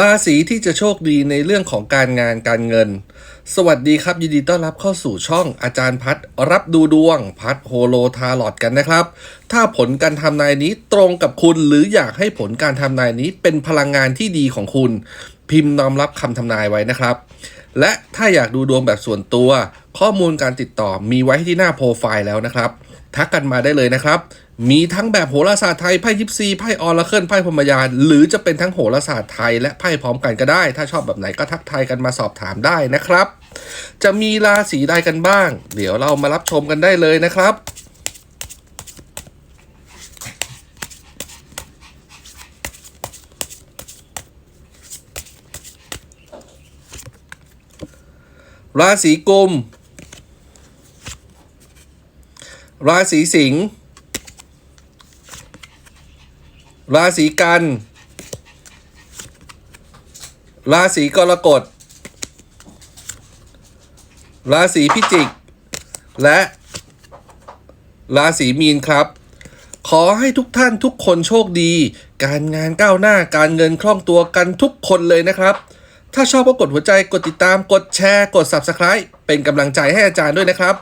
ราศีที่จะโชคดีในเรื่องของการงานการเงิน สวัสดีครับ ยินดีต้อนรับเข้าสู่ช่องอาจารย์พัดรับดูดวงพัดโฮโลทาลอดกันนะครับ ถ้าผลการทำนายนี้ตรงกับคุณหรืออยากให้ผลการทำนายนี้เป็นพลังงานที่ดีของคุณ พิมพ์น้อมรับคำทำนายไว้นะครับ และถ้าอยากดูดวงแบบส่วนตัว ข้อมูลการติดต่อมีไว้ที่หน้าโปรไฟล์แล้วนะครับ ทักกันมาได้เลยนะครับ มีทั้งแบบโหราศาสตร์ไทยไพ่ยิปซีไพ่ออราเคิลไพ่พมยานหรือจะเป็นทั้งโหราศาสตร์ไทยและไพ่พร้อมกันก็ได้ ถ้าชอบแบบไหนก็ทักทายกันมาสอบถามได้นะครับ จะมีราศีใดกันบ้าง เดี๋ยวเรามารับชมกันได้เลยนะครับราศีกุม ราศีสิงห์ ราศีกัน ราศีกรกฎ ราศีพิจิก และราศีมีนครับ ขอให้ทุกท่านทุกคนโชคดี การงานก้าวหน้าการเงินคล่องตัวกันทุกคนเลยนะครับ ถ้าชอบก็กดหัวใจกดติดตามกดแชร์ กด Subscribe เป็นกำลังใจให้อาจารย์ด้วยนะครับ